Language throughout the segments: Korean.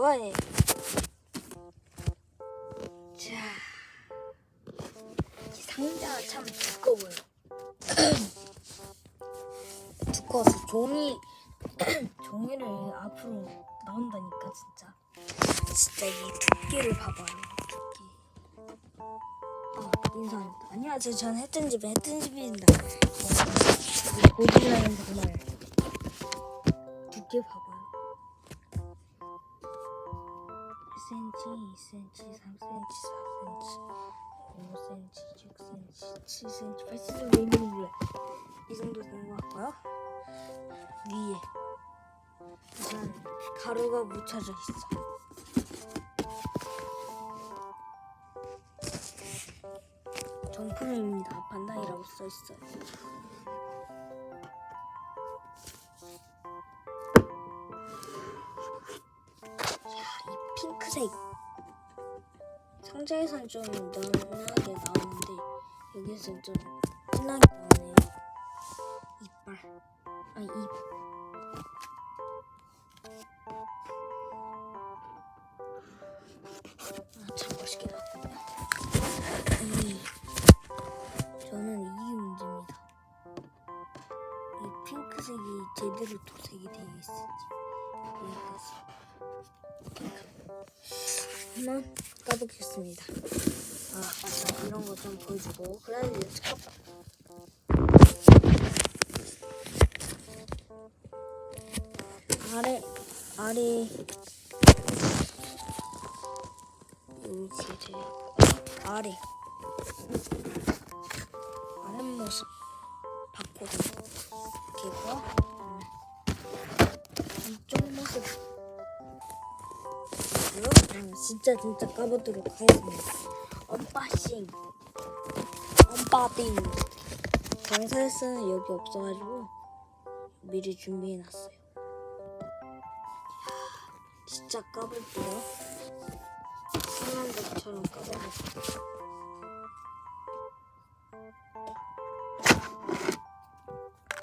예. 자, 이 상자가 참 두꺼워요. 두꺼워서 종이 종이를 앞으로 나온다니까 진짜. 진짜 이 두께를 봐봐요. 두께. 아 인사합니다. 안녕하세요. 저는 했던 집의 했던 집입니다. 고질라는 정말 두께 봐봐 2cm, 3cm, 4cm, 5cm, 6cm, 7cm, 8cm, 1mm 이 정도 것 같고요. 위에 우선 가루가 묻혀져 있어. 정품입니다. 반다이라고 써 있어요. 이 핑크색 상자에선 좀 연하게 나오는데 여기서는 좀 진하게 나오네요. 이빨 입 아, 참 멋있게 나왔군요. 이 저는 이게 문제입니다. 이 핑크색이 제대로 도색이 되어 있을지 여기까지. 한번 까보겠습니다. 아. 이런 거 좀 보여주고. 그래야지 연습. 아래, 아래. 여기 제 아래. 아래 모습 바꿔서 이렇게고 이쪽 모습 그럼 진짜 진짜 까보도록 하겠습니다. 언박싱, 언박싱. 경찰서는 여기 없어가지고 미리 준비해놨어요. 진짜 까볼게요. 편한 것처럼 까봐볼게요.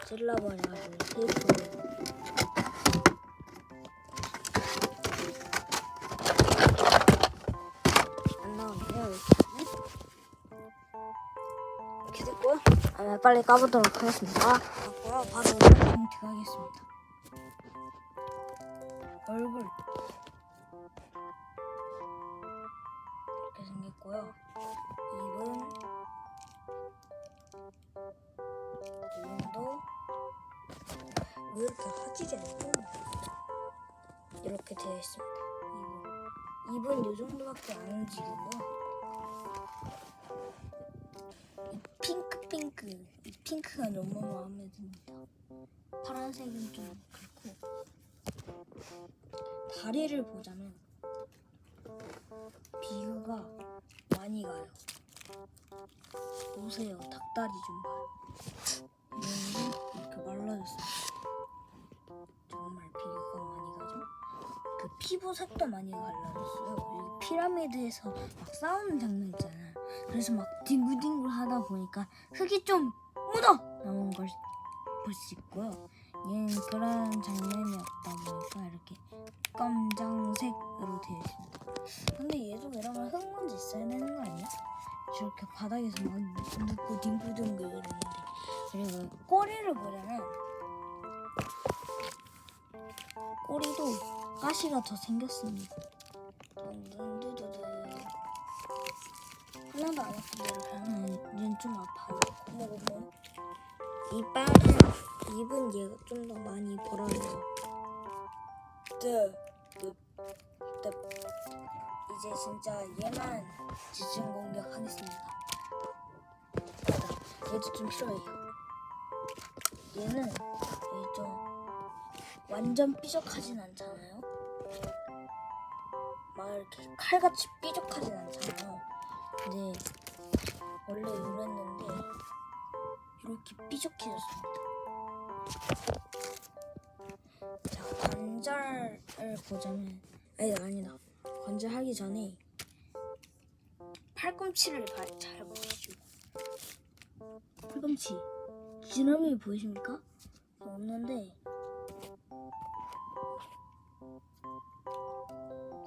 찔러버려가지고 테이프로 아, 빨리 까보도록 하겠습니다. 까고요 바로 포인트 가겠습니다. 얼굴 이렇게 생겼고요. 입은 눈도 왜 이렇게 안 좋아 이렇게 되어 있습니다. 입은 입은 이 정도밖에 안 움직이고 핑크 이 핑크가 너무 마음에 듭니다. 파란색은 좀 그렇고 다리를 보자면 비교가 많이 가요. 보세요 닭다리 좀 봐요. 이렇게 말라졌습니다. 정말 비교가 많이 가죠. 그 피부색도 많이 갈라졌어요. 이 피라미드에서 막 싸우는 장면 있잖아요. 그래서 막 뒹굴뒹굴 하다 보니까 흙이 좀 묻어 나온 걸 볼 수 있고요. 얘는 그런 장면이 없다 보니까 이렇게 검정색으로 되어 있습니다. 근데 얘도 이러면 흙 먼지 있어야 되는 거 아니야? 저렇게 바닥에서 막 눕고 뒹굴뒹굴 이러는데 그리고 꼬리를 보자면 꼬리도 가시가 더 생겼습니다. 하나도 안 아픈데 이렇게 하면 얘는 좀 아파요. 고모고모. 이빨은 입은 얘가 좀 더 많이 벌어져요. 뜨, 뜨, 뜨. 이제 진짜 얘만 지진 공격하겠습니다. 얘도 좀 필요해요. 얘는 얘좀 완전 삐죽하진 않잖아요. 막 이렇게 칼같이 삐죽하진 않잖아요. 근데 원래 이랬는데 이렇게 삐죽해졌습니다. 자 관절을 보자면 아니 아니다 관절하기 전에 팔꿈치를 봐- 잘 보시죠. 팔꿈치 지느러미 보이십니까? 없는데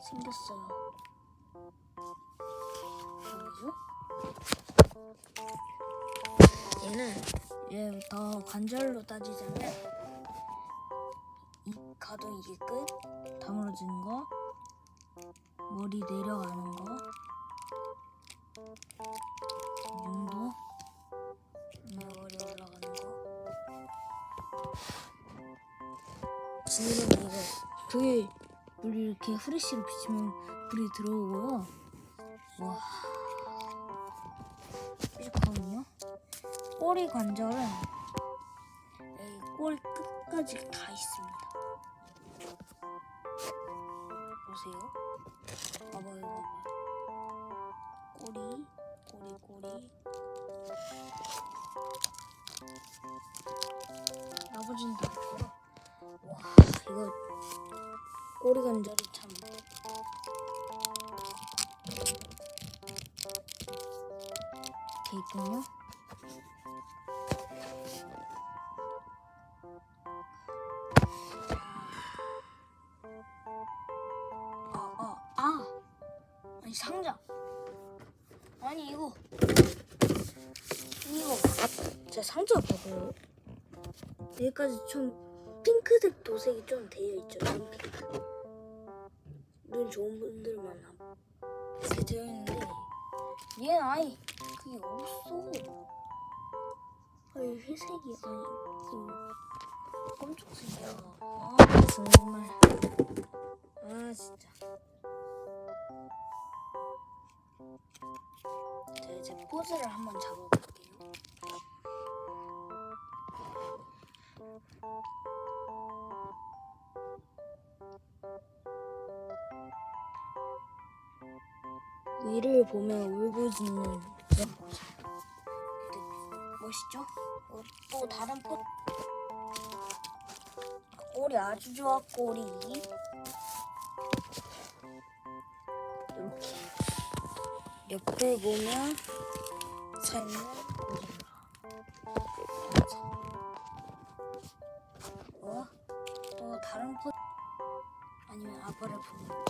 생겼어요. 얘는 얘더 관절로 따지자면 이 가동 이게 끝, 다물어지는 거, 머리 내려가는 거, 정도, 머리 올라가는 거. 지금 이거 불이 불이 이렇게 후레쉬로 비치면 불이 들어오고요. 와, 꼬리 관절은 이 꼬리 끝까지 다 있습니다. 보세요. 봐봐요, 봐봐요. 꼬리, 꼬리, 꼬리. 나머지는 다 있고요. 와, 이거 꼬리 관절이 참. 돼 있군요. 상자. 아니, 이거. 이거. 제 상자 봐봐요. 여기까지 좀 핑크색 도색이 좀 되어 있죠. 눈 핑크. 눈 좋은 분들만 함. 이렇게 되어 있는데 얘는 아예 그게 없어. 아니 회색이 아니 그 검정색이야. 아 정말. 아 진짜. 자 이제 포즈를 한번 잡아볼게요. 위를 보면 울부짖는. 네, 멋있죠? 어, 또 다른 포 꼬리 아주 좋아 꼬리 옆에 보면 고릴라 어? 또 다른 포 아니면 아빠를 보면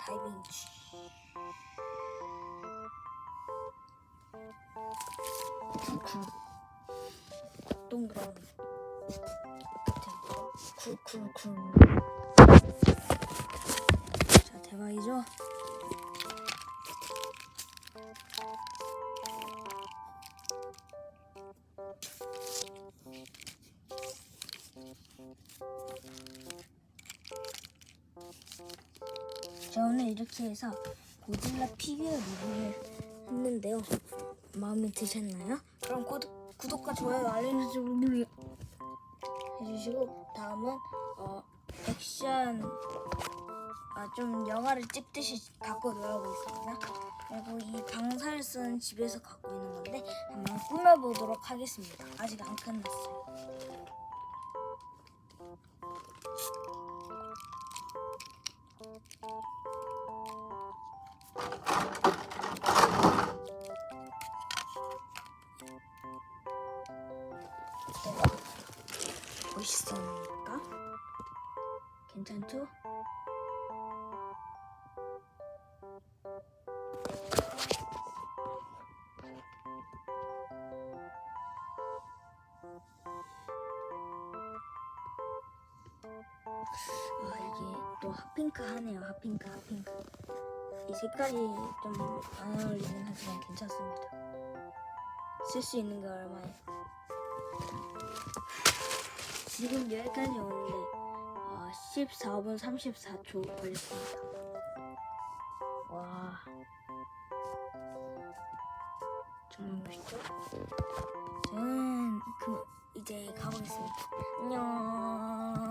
다이빙 치 쿨쿨 동그라미 쿨쿨쿨 자 대박이죠? 자 오늘 이렇게 해서 고질라 피규어 리뷰를 했는데요. 마음에 드셨나요? 그럼 구독, 구독과 좋아요 알림 설정 해주시고 다음은 어, 액션 아, 좀 영화를 찍듯이 갖고 놀아보겠습니다. 그리고 이 방살선 집에서 갖고 있는 건데 한번 꾸며보도록 하겠습니다. 아직 안 끝났어요. 멋있습니까? 괜찮죠? 아 이게 또 핫핑크 하네요 핫핑크 핫핑크 이 색깔이 좀 안 어울리긴 하지만 괜찮습니다 쓸 수 있는 게 얼마예요 지금 여기까지 오는데 어, 14분 34초 걸렸습니다. 와 정말 멋있죠? 저는 그 이제 가보겠습니다. 안녕.